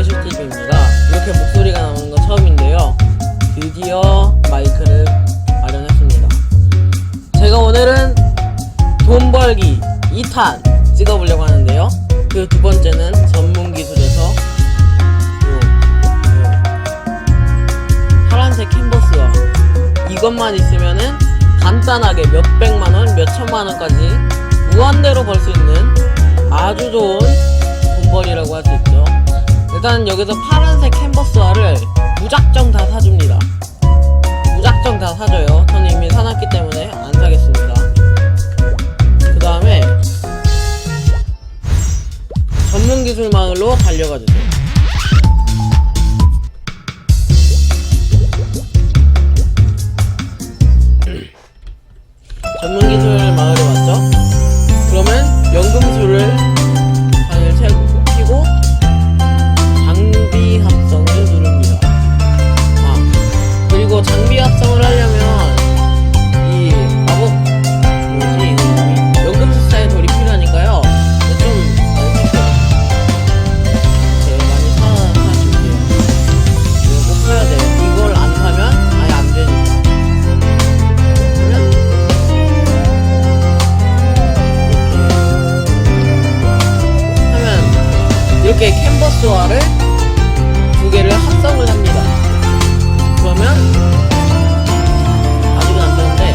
캐슈TV입니다. 이렇게 목소리가 나오는 건 처음인데요. 드디어 마이크를 마련했습니다. 제가 오늘은 돈 벌기 2탄 찍어보려고 하는데요. 그 두 번째는 전문 기술에서 요, 요 파란색 캔버스와 이것만 있으면은 간단하게 몇백만 원, 몇천만 원까지 무한대로 벌 수 있는 아주 좋은 돈벌이라고 할 수 있죠. 일단 여기서 파란색 캔버스화를 무작정 다 사줍니다. 무작정 다 사줘요. 저는 이미 사놨기 때문에 안 사겠습니다. 그 다음에 전문 기술 마을로 달려가 주세요. 전문 기술 마을 캔버스화를 두 개를 합성을 합니다. 그러면 아직은 안 되는데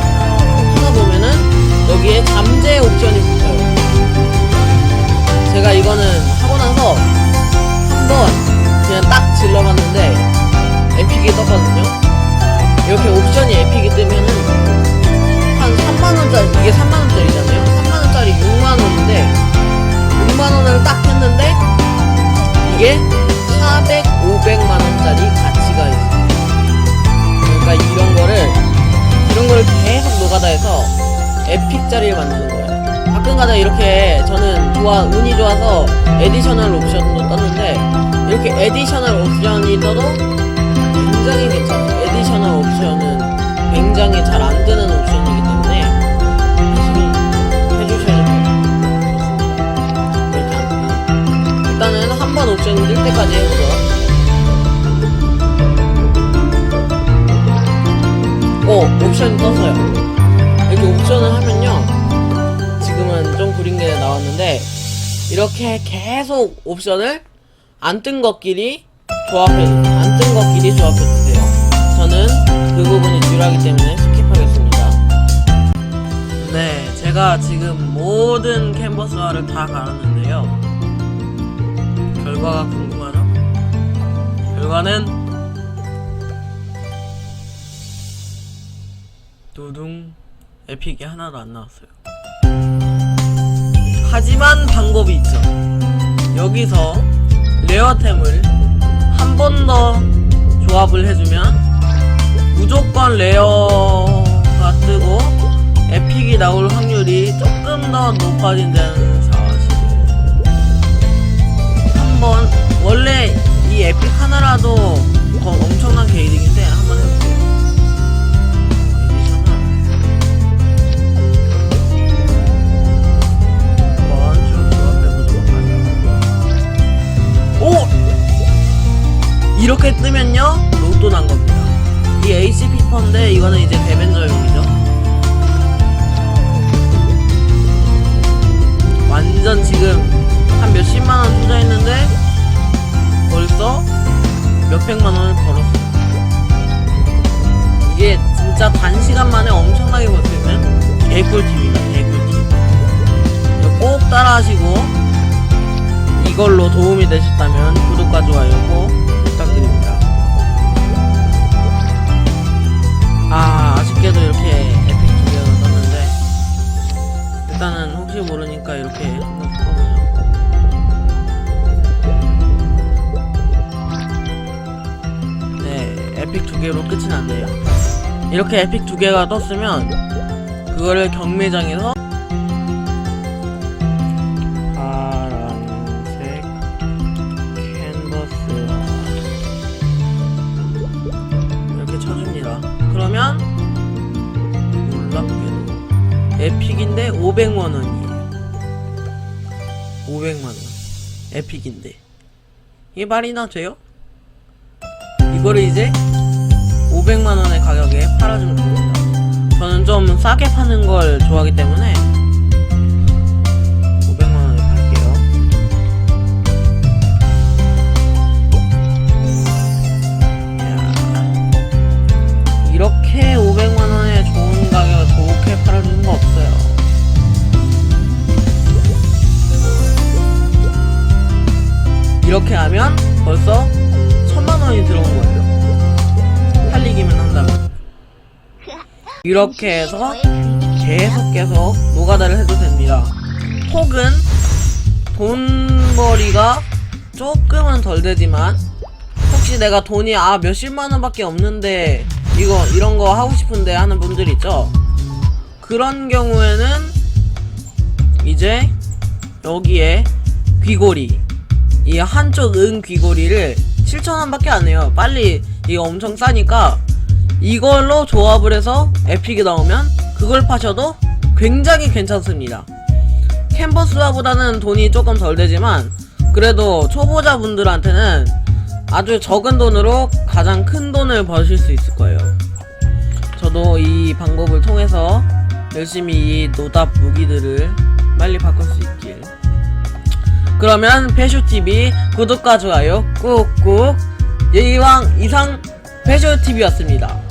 하다 보면은 여기에 잠재 옵션이 붙어요. 제가 이거는 하고 나서 한번 그냥 딱 질러봤는데 에픽이 떴거든요. 이렇게 옵션이 에픽이 뜨면은 이게 400, 500만 원짜리 가치가 있어요. 그러니까 이런 거를, 이런 거를 계속 노가다 해서, 에픽짜리를 만드는 거예요. 가끔가다 이렇게, 저는 좋아, 운이 좋아서, 에디셔널 옵션도 떴는데, 이렇게 에디셔널 옵션이 떠도, 굉장히 괜찮아요. 에디셔널 옵션은 굉장히 잘 안 뜨는 옵션이기 옵션이 뜰 때까지 해보죠. 오, 옵션이 떴어요. 이렇게 옵션을 하면요. 지금은 좀 구린 게 나왔는데, 이렇게 계속 옵션을 안 뜬 것끼리 조합해, 안 뜬 것끼리 조합해 주세요. 저는 그 부분이 중요하기 때문에 스킵하겠습니다. 네, 제가 지금 모든 캔버스화를 다 갈았는데요. 결과가 궁금하죠? 결과는 두둥 에픽이 하나도 안 나왔어요. 하지만 방법이 있죠. 여기서 레어템을 한 번 더 조합을 해주면 무조건 레어가 뜨고 에픽이 나올 확률이 조금 더 높아진다는 이렇게 뜨면요 로또 난 겁니다. 이 HP 펀데 이거는 이제 대벤저용이죠. 완전 지금 한 몇십만 원 투자했는데 벌써 몇백만 원을 벌었어요. 이게 진짜 단시간 만에 엄청나게 있는 개꿀팁입니다. 개꿀팁. 꼭 따라하시고 이걸로 도움이 되셨다면 구독과 좋아요 꼭 에픽 두 개로 끝이 났네요. 이렇게 에픽 두 개가 떴으면 그거를 경매장에서 파란색 캔버스 이렇게 쳐줍니다. 그러면 놀랍게도 에픽인데 500만 원이에요. 500만 원. 에픽인데 이게 말이나 돼요? 이거를 이제 500만원의 가격에 팔아주면 됩니다. 저는 좀 싸게 파는 걸 좋아하기 때문에 500만원에 팔게요. 야, 이렇게 500만원에 좋은 가격에 좋게 팔아주는 거 없어요. 이렇게 하면 벌써 천만 원이 들어온 거예요. 이렇게 해서 계속 계속 노가다를 해도 됩니다. 혹은 돈벌이가 조금은 덜 되지만 혹시 내가 돈이 아 몇십만 원밖에 없는데 이거 이런 거 하고 싶은데 하는 분들 있죠. 그런 경우에는 이제 여기에 귀고리 이 한쪽 은 귀고리를 7,000원밖에 안 해요. 빨리 이거 엄청 싸니까 이걸로 조합을 해서 에픽이 나오면 그걸 파셔도 굉장히 괜찮습니다. 캔버스화보다는 돈이 조금 덜 되지만 그래도 초보자분들한테는 아주 적은 돈으로 가장 큰 돈을 버실 수 있을 거예요. 저도 이 방법을 통해서 열심히 이 노답 무기들을 빨리 바꿀 수 있길. 그러면 배쇼TV 구독과 좋아요 꾹꾹 이왕 이상 배쇼TV였습니다.